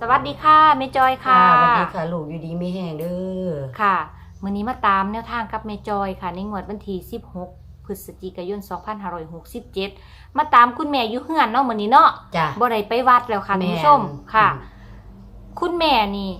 สวัสดีค่ะเมจอยค่ะสวัสดีค่ะลูกอยู่ดีไม่แห้งเด้อค่ะมื้อนี้มาตามแนวทางกับเมจอยค่ะ ในงวดวันที่16 พฤศจิกายน 2567 มาตามคุณแม่อยู่เฮือนเนาะมื้อนี้เนาะจ้ะบ่ได้ไปวัดแล้วค่ะแม่ท่านผู้ชมอืมค่ะ คุณแม่นี่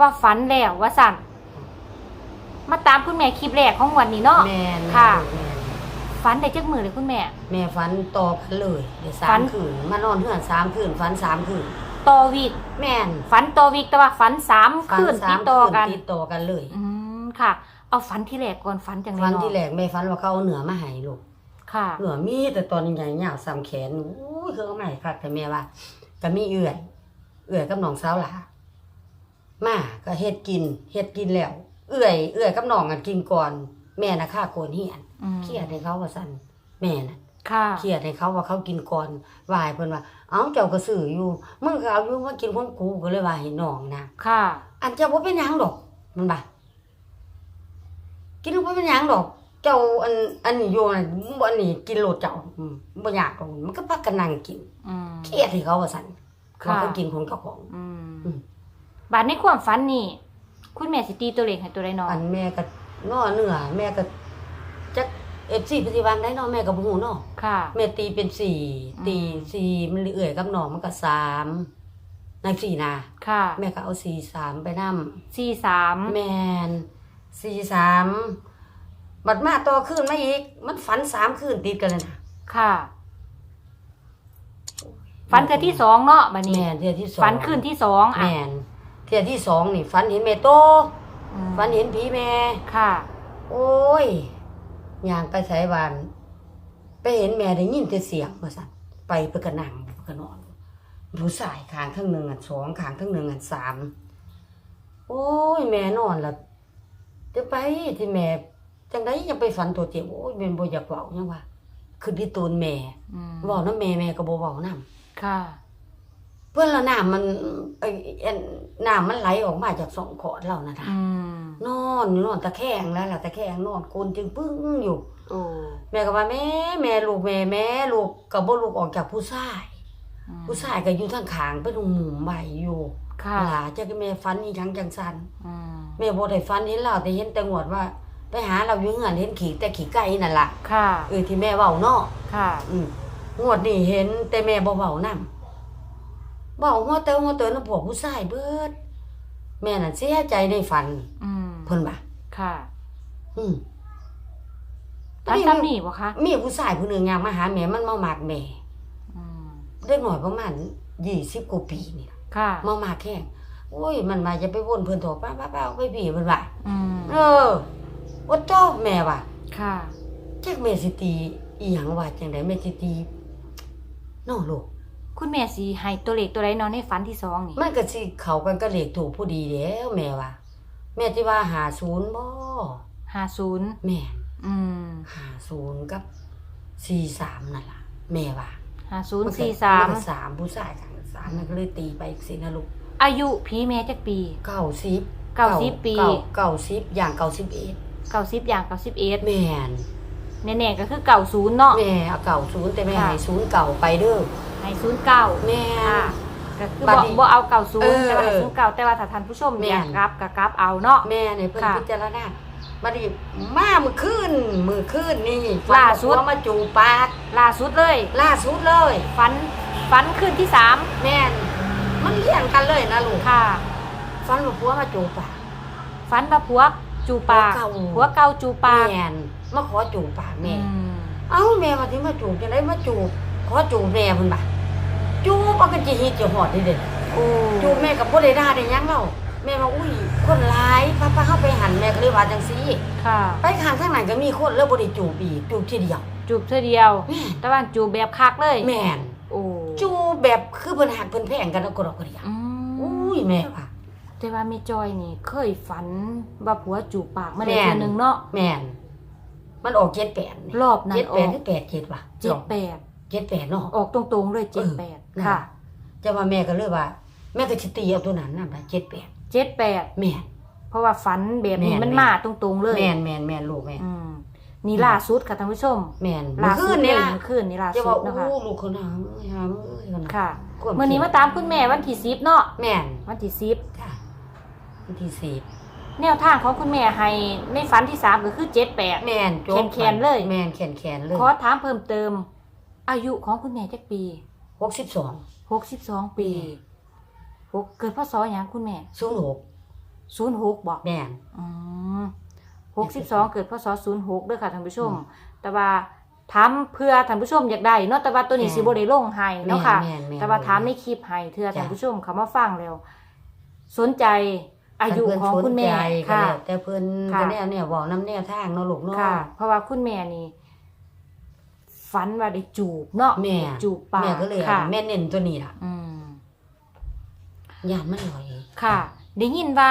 ว่าฝันแล้วว่าสั่นมาตามคุณแม่คลิปแรกของวันนี้เนาะแม่นค่ะแม่นฝันได้จักมื้อเลยคุณแม่ แม่ฝันต่อกันเลยเดี๋ยวสาฝัมนคืนมานอนเฮือนสามคืนฝันสามคืน ต่อวีกแม่นฝันต่อวีกแต่ว่าฝันสามฝัคืนสาติดมต่อคืนกันติดต่อกันเลยอืมค่ะ เอาฝันที่แรกก่อนฝันจังไดฝันเนาะที่แรกแม่ฝันว่าเขาเอาเหนือมาให้ลูก ค่ะ เหนือมีแต่ตอนใหญ่ๆยาวสามแขนอู้ยคือเอามาให้คักแต่แม่ว่าก็มีเอื่อย เอื่อยกับน้องสาวหลามาก็เฮ็ดกินเฮ็ดกินแล้ว เอื่อย เอื่อยกับน้องกันกินก่อน แม่น่ะฆ่าโกนเฮียนอืม เครียดให้เขาว่าซั่นแม่น่ะค่ะ เครียดให้เขาว่าเขากินก่อนวายเพิ่นว่า เอ้าเจ้าก็ซื้ออยู่มึงก็เอาอยู่มากินของกูก็เลยว่าให้น้องนะค่ะ อันเจ้าบ่เป็นหยังดอกมันบ่ากินบ่เป็นหยังดอก เจ้าอันอันนี้อยู่น่ะบ่อันนี้กินโลดเจ้าอืมบ่อยากดอกมันก็พักกันนั่งกินอืมเครียดให้เขาว่าซั่นค่ะว่าเขากินของเจ้าของอืมอืมบาดในความฝันนี่คุณแม่สิตีตัวเลขให้ตัวใดเนาะอันแม่ก็ง้อเนื้อแม่ก็จัก FC ปฏิบัติได้เนาะแม่ก็บ่ฮู้เนาะค่ะ แม่ตีเป็นสี่อืม ตีสี่มันเอื่อยกับน้องมันก็สามในสี่นาค่ะแม่ก็เอาสี่สามไปนำสี่สามแมนสี่สามบัดมาต่อคืนมาอีก มันฝันสามคืนติดกันเลยนะค่ะฝันเธอที่สองเนาะบัดแมนี้นเทียที่สองฝันคืนที่สองแมอะนเทียที่สองนี่ฝันเห็นแม่โตอืมฝันเห็นผีแม่ ค่ะ โอ้ย ย่างไปไสบาน ไปเห็นแม่ได้ยินแต่เสียงว่าสั่นไปเพื่อกระนั่งเพื่อกระนอนผู้ชายขางข้างหนึ่งอันสองขางข้างหนึ่งอันสามโอ้ย แม่นอนและจะไปที่แม่จังไดยังไปฝันตัวเจ็บโอ้ยเป็นบ่อยากเว้ายังว่าคือที่ตูนแม่อืมเว้านํแม่แม่ก็บ่เว้านํค่ะ เพิ่นละน้ำมันไอ้ไอ้น้ำมันไหลออกมาจากสองขอดเรานะท่ะอืมนอนนอนตะแคงแล้วล่ะตะแคงนอนโคนจึงปึ้งอยู่โอ้แม่ก็ว่าแม่แม่ลูกแม่แม่ลูกก็บ่ลูกออกจากผู้ชายอืมผู้ชายก็อยู่ทางข้างไปตรงมุมใบอยู่ค่ะหลาจักแม่ฝันอีหยังจังซั่นอืมแม่บ่ได้ฝันเห็นเราแต่เห็นแต่งวดว่า ไปหาเราอยู่เฮือนเห็นขี่แต่ขี่ไก่นั่นล่ะค่ะเออที่แม่เว้าเนาะค่ะ อืมงวดนี้เห็นแต่แม่บ่เว้านำ เว้าหัวเตอหัวเตอนำพวกผู้ชายเบิด แม่น่ะเสียใจในฝันอืมเพิ่นว่าค่ะอืมฝันซ้ำนี่บ่คะมีผู้ชายผู้หนึงอยากมาหาแม่มันมาหมากแม่อืมเด็กน้อยประมาณ20กว่าปีนี่ล่ะค่ะมาหมากแข้งโอ้ย มันมาจะไปวนเพิ่นโถป้าป้าป้าเอาไปพี่เพิ่นว่าอืมเออว่าโตแม่ว่าค่ะจักแม่สิตีอีหยังว่าจังไดแม่สิตีน้อลูก คุณแม่สิให้ตัวเลขตัวใดเนาะในฝันที่สองนี่มันก็สิเข้ากันก็เลขถูกผู้ดีแล้วแม่ว่าแม่ที่ว่าหาศูนย์บ่ห้าศูนย์แม่อืมหาศูนย์กับสี่สามนั่นล่ะ แม่ว่าห้าศูนย์มันก็สี่สามนก็สามผู้ชายกันสามมันก็เลยตีไปอีกสินะลูกอายุผีแม่จักปีเก้าสิบเก้าสิบปีเก้าเก้าสิบอย่างเก้าสิบเอ็ดเก้าสิบอย่างเก้าสิบเอ็ดแม่น แน่ๆก็คือเก้าศูนย์เนาะ แม่เอาเก่าศูนย์แต่แม่ค่ะ ให้ศูนย์เก่าไปเด้อให้ศูนย์เก้าแม่ ค่ะก็คือบัดบ่นี้บ่เอาเก้าศูนเอย์อแต่ว่าให้ศูนย์เก้าแต่ว่าถ้าท่านผู้ชมแม่อยากกลับก็กลับเอาเนาะ แม่เนี่ยเพิ่นค่ะพิจารณาบัดนี้มามือขึ้นมือขึ้นนี่ล่าสุดฝันว่มาจูบปากล่าสุดเลยล่าสุดเลย ฝันฝันคืนที่สามแม่นมันเลี้ยงกันเลยนะลูกค่ะฝันว่าผัวมาจูบปากฝันว่าผัว จูปากผัวเก่าผัวเก่าจูปากแม่นมาขอจูบปากแม่ อืมเอ้าแม่ว่าที่มาจูบจังได๋มาจูบขอจูบแม่เพิ่นบ่าจูบเอากันจิฮิตจะหอดนี่เด้โอ้จูบแม่กับบ่ได้ด่าได้หยังเล่าแม่ว่าอุ้ยคนหลายป้าป้าเฮาไปหันแม่ก็เลยว่าจังซี่ค่ะ ไปข้างทางนั้นก็มีคนแล้วบ่ได้จูบอีกจูบทีเดียวจูบเธอเดียว แม่นแต่ว่าจูบแบบคักเลยแม่นโอ้จูบแบบคือเพิ่นหักเพิ่นแพงกันแล้วก็ดอกกระเดียวอืมอุ้ยแม่ว่า แต่ว่าแม่จอยนี่ เคยฝันว่าผัวจูบปากมาแม่ได้นเทื่อหนึงเนาะ แม่น มันออก78นี่รอบนั้นออก78หรือ87ว่ะเจ็ดแปด78เนาะ ออกตรงๆเลยเจ็ดแปดนั่นค่ะจะว่าแม่ก็เลยว่า แม่ก็สิตีเอาตัวนั้นนำได้78เจ็ดแปดแม่น เพราะว่าฝันแบบนี้แม่น มันแม่นมาตรงๆเลย แม่นแม่นแม่นลูกแม่นอืมนี่ล่าสุดค่ะท่านผู้ชมแม่นล่าเมื่อสุคืดนเลนี่ยล่ะเมื่อคืนนี่ล่าจะสุว่าดนะคะโอ้ลูกคนหาเอ้ยหาเอ้ยกันนะค่ะความมื่อนี้มาตามคุณแม่วันที่สิบเนาะแม่นวันที่สิบค่ะ วันที่สิบแนวทางของคุณแม่ให้ในฝันที่สามก็คือเจ็ดแปด แม่นจบแขนๆเลย แม่นแขนแขนๆเลยขอถามเพิ่มเติม อายุของคุณแม่จักปีหกสิบสองหกสิบสองปีหกเกิดพศอย่างคุณแม่ศูนย์หกศูนย์หกบอก แม่นอืมหกสิบสองเกิดพศศูนย์หกด้วยค่ะท่านผู้ชม อืมแต่ว่าถามเพื่อท่านผู้ชมอยากได้เนาะแต่ว่าตัวนี้แม่นสิบ่ได้ลงให้เนาะค่ะแม่นแม่นแต่ว่าถามในคลิปให้เถื่อจ้ะ ท่านผู้ชมเขามาฟังแล้ว สนใจ อายุของคุณแม่ค่ะค่ะแต่เพิ่นค่ะก็แนวเนี่ยบอกน้ำแนวทางเนาะลูกเนาะค่ะ เพราะว่าคุณแม่นี่ฝันว่าได้จูบเนาะแม่จูบปากแม่ก็เลยค่ะเอาแม่เน้นตัวนี้ล่ะอืมยานมันลอยค่ะได้ยินว่า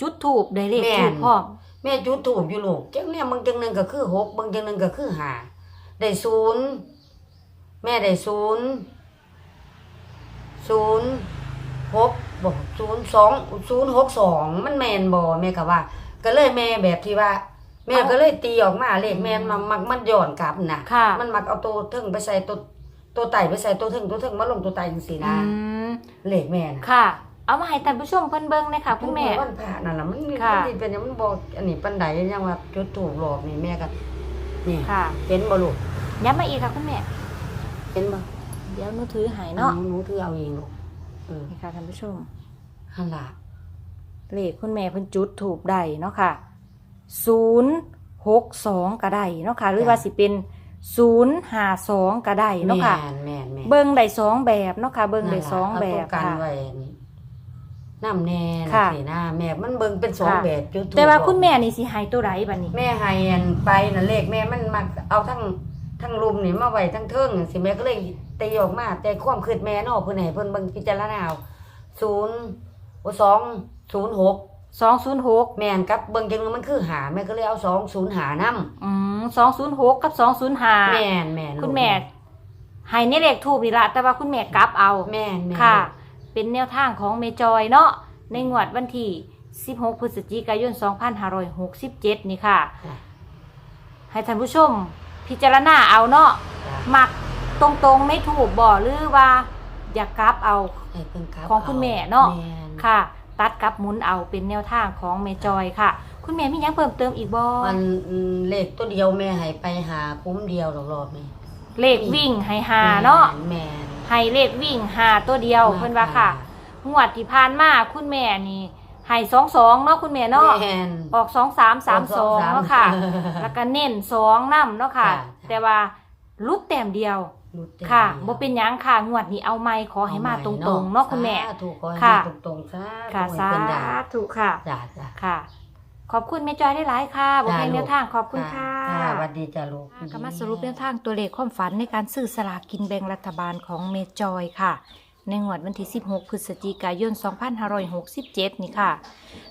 จุดถูกได้เลขแม่นถูกพร้อมแม่จุดถูกอยู่ลูกจังเนี่ยบางจังหนึงก็คือหกบางจังหนึงก็คือห้าได้ศูนย์แม่ได้ศูนย์ศูนย์หก บอกศูนย์สองศูนย์หกสองมันแมนบ่แม่ก็ว่า ก็เลยแม่แบบที่ว่า แม่ก็เลยตีออกมาเลขแม่นมันมักมันย้อนกลับน่ะค่ะ มันมักเอาตัวเทึงไปใส่ตัวตัวไตไปใส่ตัวเทึงตัวเทึงมาลงตัวไตจังซี่อืนะมเลขแม่น่ะค่ะ เอามาให้ท่านผู้ชมเพิ่นเบิ่งเลยค่ะคุณแม่ วันพระนั่นล่ะมันมันค่ะสิเป็นหยังมันบ่อันนี้ปานใดยังว่าจุดถูกหลอกนี่แม่ก็นี่ค่ะเห็นบ่ลูกย้ำมาอีกค่ะคุณแม่ เห็นบ่เดี๋ยวหนูถือให้เนาะหนูถือเอาเองลูก เออนี่ค่ะท่านผู้ชมหั่นล่ะเลขคุณแม่เพิ่นจุดถูกได้เนาะค่ะศูนย์หกสองก็ได้เนาะค่ะหรือว่าสิเป็นศูนย์ห้าสองก็ได้เนาะค่ะแม่นแม่นแม่นเบิ่งได้สองแบบเนาะค่ะเบิ่งได้นั่นล่ะสองแบบเอาตัวกันค่ะ ไว้นี่น้ำแน่ค่ะ สินะแม่มันเบิ่งเป็นสองค่ะแบบจุดถูกแต่ว่าหลอกคุณแม่นี่สิให้ตัวใดบัดนี้ แม่ให้อันไปน่ะเลขแม่มันมักเอาทั้งทั้งรุมนี่มาไว้ทั้งเทิงสิแม่ก็เลย ตีออกมา แต่ความคิดแม่เนาะเพิ่นให้เพิ่นเบิ่งพิจารณาเอา0โอ้2 0 6สองศูนย์หกแม่นกับเบิ่งจังมันคือหาแม่ก็เลยเอา2 0หานำอืมสองศูนย์หกกับสองศูนย์ห้าแม่นแม่นลูกคุณแม่ให้ในเลขถูกนี่ละแต่ว่าคุณแม่กลับเอาแม่นแม่นค่ะลูกเป็นแนวทางของเมจอยเนาะในงวดวันที่ 16 พฤศจิกายน 2567 นี่ค่ะจ้ะให้ท่านผู้ชมพิจารณาเอาเนาะจ้ะมัก ตรงๆไม่ถูกบ่หรือว่าอยากกลับเอาให้เพิ่นกลับของคุณแม่เนาะแม่น ค่ะ ตัดกลับหมุนเอาเป็นแนวทางของเมจอยค่ะ คุณแม่มีหยังเพิ่มเติมอีกบ่มันอืมเลขตัวเดียวแม่ให้ไปหาคุ้มเดียวรอบๆนี่เลขวิ่งให้หาเนาะแม่นให้เลขวิ่งหาตัวเดียวเพิ่นว่าค่ะ งวดที่ผ่านมาคุณแม่นี่ให้สองสองเนาะคุณแม่เนาะแม่น ออกสองสามสามสองเนาะค่ะเออแล้วก็เน้นสองน้ำเนาะค่ะ จ้ะ แต่ว่าลุดแต้มเดียว รู้เต็มค่ะดีบ่เป็นหยังค่ะ งวดนี้เอาไม่ขอให้มาตรงๆเนาะคุณแม่สาธุขอให้ค่ะ มาตรงๆซะค่ะขอสาให้เพิ่นได้ธุค่ะ จ้าจ้า ค่ะ ขอบคุณแม่จอยได้หลายๆค่ะบอกให้จ้าแนวทางขอบคุณค่ะค่ะสวัสดีจ้าลูกก็มาสรุปแนวทางตัวเลขความฝันในการซื้อสลากกินแบ่งรัฐบาลของเมจอยค่ะ ในงวดวันที่ 16 พฤศจิกายน 2567 นี่ค่ะ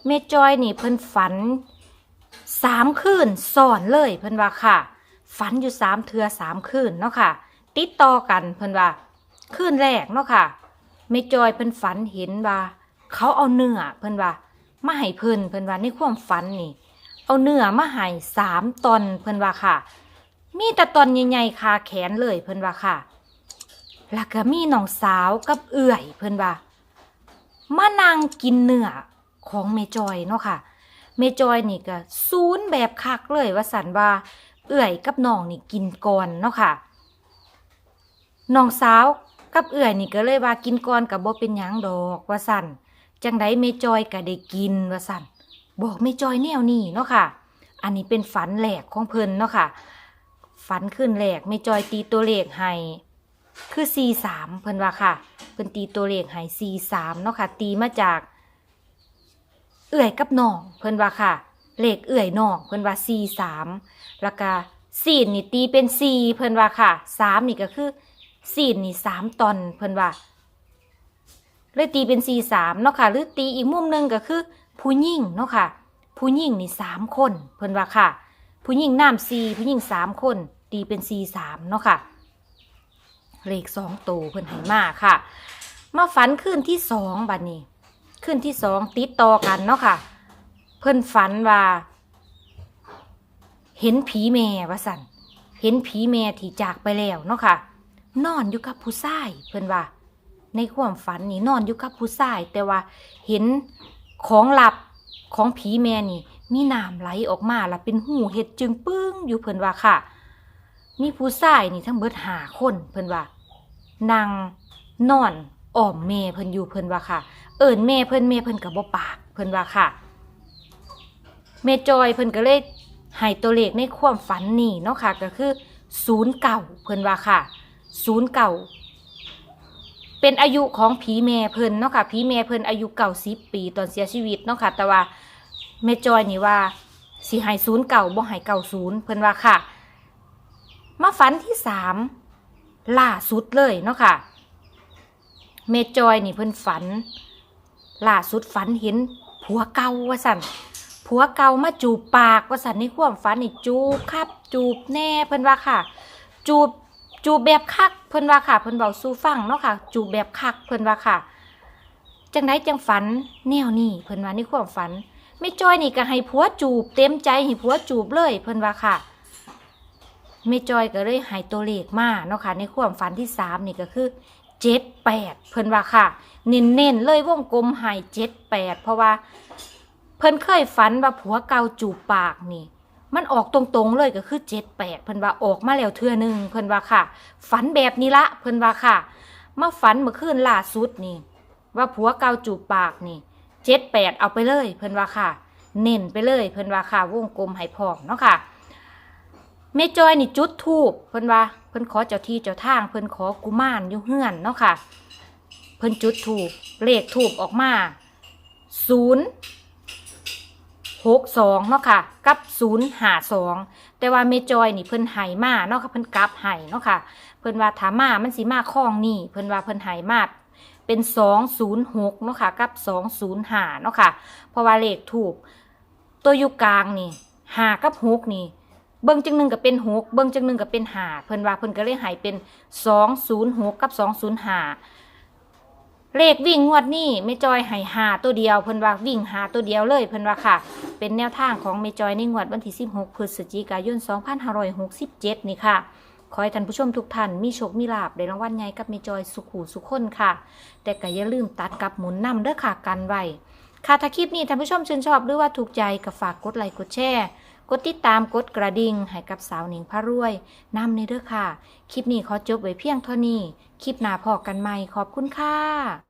เมจอยนี่เพิ่นฝันสามคืนซ้อนเลยเพิ่นว่าค่ะ ฝันอยู่สามเทือสามคืนเนาะค่ะ ติดต่อกันเพิ่นว่าคืนแรกเนาะค่ะเมจอยเพิ่นฝันเห็นว่า เขาเอาเนื้อเพิ่นว่ามาให้เพิ่นเพิ่นว่าในความฝันนี่ เอาเนื้อมาให้สามตอนเพิ่นว่าค่ะ มีแต่ตอนใหญ่ๆคาแขนเลยเพิ่นว่าค่ะแล้วก็มีน้องสาวกับเอื่อยเพิ่นว่ามานั่งกินเนื้อของเมจอยเนาะค่ะเมจอยนี่ก็ซูนแบบคักเลยว่าสันว่า เอื่อยกับน้องนี่กินก่อนเนาะค่ะ น้องสาวกับเอื่อยนี่ก็เลยว่ากินก่อนกับบ่เป็นหยังดอกว่าสันจังไดเมจอยก็ได้กินว่าสันบอกเมจอยแนวนี้เนาะค่ะ อันนี้เป็นฝันแหลกของเพิ่นเนาะค่ะ ฝันขึ้นแหลกเมจอยตีตัวเลขให้คือ C3 เพิ่นว่าค่ะ เพิ่นตีตัวเลขให้ C3 เนาะค่ะ ตีมาจาก เอื่อยกับน้องเพิ่นว่าค่ะ เลขเอื่อยน้องเพิ่นว่า C3 แล้วก็ซีนนี่ตีเป็น C เพิ่นว่าค่ะ 3 นี่ก็คือ ซีนนี่3ตอนเพิ่นว่า เลยตีเป็น C3 เนาะค่ะ หรือตีอีกมุมหนึ่งก็คือ ผู้หญิงเนาะค่ะ ผู้หญิงนี่สามคน เพิ่นว่าค่ะ ผู้หญิงน้ำ C ผู้หญิงสามคน ตีเป็น C3 เนาะค่ะ เลขสองตัวเพิ่นให้มาค่ะ มาฝันคืนที่สองบัดนี้คืนที่สองติดต่อกันเนาะค่ะ เพิ่นฝันว่า เห็นผีแม่ว่าสันเห็นผีแม่ที่จากไปแล้วเนาะค่ะ นอนอยู่กับผู้ชายเพิ่นว่า ในความฝันนี่นอนอยู่กับผู้ชาย แต่ว่าเห็นของหลับของผีแม่นี่ มีน้ำไหลออกมาแล้วเป็นหูเห็ดจึงปึ้งอยู่เพิ่นว่าค่ะ มีผู้ชายนี่ทั้งเบิดหาคนเพิ่นว่านางนอนอ้อมแม่เพิ่นอยู่เพิ่นว่าค่ะ เอิ้นแม่เพิ่นแม่เพิ่นก็บ่ปากเพิ่นว่าค่ะแม่จอยเพิ่นก็เลยให้ตัวเลขในความฝันนี่เนาะค่ะ ก็คือ09เพิ่นว่าค่ะ 09เก่าเป็นอายุของผีแม่เพิ่นเนาะค่ะผีแม่เพิ่นอายุ90ปีตอนเสียชีวิตเนาะค่ะ แต่ว่าแม่จอยนี่ว่าสิให้09บ่ให้90เพิ่นว่าค่ะ มาฝันที่สามล่าสุดเลยเนาะค่ะเมจอยนี่เพิ่นฝันล่าสุดฝันเห็นผัวเก่าว่าสันผัวเก่ามาจูบปากว่าสันในความฝันนี่จูบครับ จูบแน่เพิ่นว่าค่ะ จูบ จูบแบบคักเพิ่นว่าค่ะเพิ่นเบาสู้ฟังเนาะค่ะ จูบแบบคักเพิ่นว่าค่ะ จังไดจังฝันแนวนี้เพิ่นว่าในความฝันเมจอยนี่ก็ให้ผัวจูบ เต็มใจให้ผัวจูบเลยเพิ่นว่าค่ะเมจอยก็เลยหายตัวเลขมาเนาะค่ะ ในความฝันที่สามนี่ก็คือเจ็ดแปดเพิ่นว่าค่ะ เน้นๆเลยวงกลมหายเจ็ดแปดเพราะว่า เพิ่นเคยฝันว่าผัวเก่าจูบปากนี่ มันออกตรงๆเลยก็คือเจ็ดแปดเพิ่นว่าออกมาแล้วเทื่อหนึ่งเพิ่นว่าค่ะ ฝันแบบนี้ละเพิ่นว่าค่ะมาฝันเมื่อคืนล่าสุดนี่ ว่าผัวเกาจูบปากนี่เจ็ดแปดเอาไปเลย เพิ่นว่าค่ะ เน้นไปเลย เพิ่นว่าค่ะวงกลมให้พอมเนาะค่ะแม่จอยนี่จุดทูบเพิ่นว่าเพิ่นขอเจ้าที่เจ้าทาง เพิ่นขอกุมารอยู่เฮือนเนาะค่ะ เพิ่นจุดทูบเลขทูบออกมาศูนย์ หกสองเนาะค่ะ กับศูนย์หาสองแต่ว่าเมจอยนี่เพิ่นไหมาเนาะค่ะเพิ่นกลับไหเนาะค่ะ เพิ่นว่าถามามันสิมาคล้องนี่ เพิ่นว่าเพิ่นไหมาเป็นสองศูนย์หกเนาะค่ะ กับสองศูนย์หาเนาะค่ะ เพราะว่าเลขถูก ตัวอยู่กลางนี่หากับหกนี่เบิ่งจังหนึ่งก็เป็นหกเบิ่งจังหนึ่งก็เป็นหาเพิ่นว่าเพิ่นก็เลยหายเป็นสองศูนย์หกกับสองศูนย์หา เลขวิ่งงวดนี้แม่จอยให้หาตัวเดียวเพิ่นว่าวิ่งหาตัวเดียวเลยเพิ่นว่าค่ะ เป็นแนวทางของแม่จอยในงวดวันที่ 16 พฤศจิกายน 2567 นี่ค่ะขอให้ท่านผู้ชมทุกท่านมีโชค มีลาบได้รางวัลใหญ่กับแม่จอยสุขูสุขคนค่ะ แต่ก็อย่าลืมตัดกับหมุนนำเด้อค่ะกันไว้ ค่ะถ้าคลิปนี้ท่านผู้ชมชื่นชอบหรือว่าถูกใจก็ฝากกดไลค์กดแชร์ กดติดตามกดกระดิ่งให้กับสาวหนิงพระรวยนำในเด้อค่ะ คลิปนี้ขอจบไว้เพียงเท่านี้ คลิปหน้าพอกันใหม่ขอบคุณค่ะ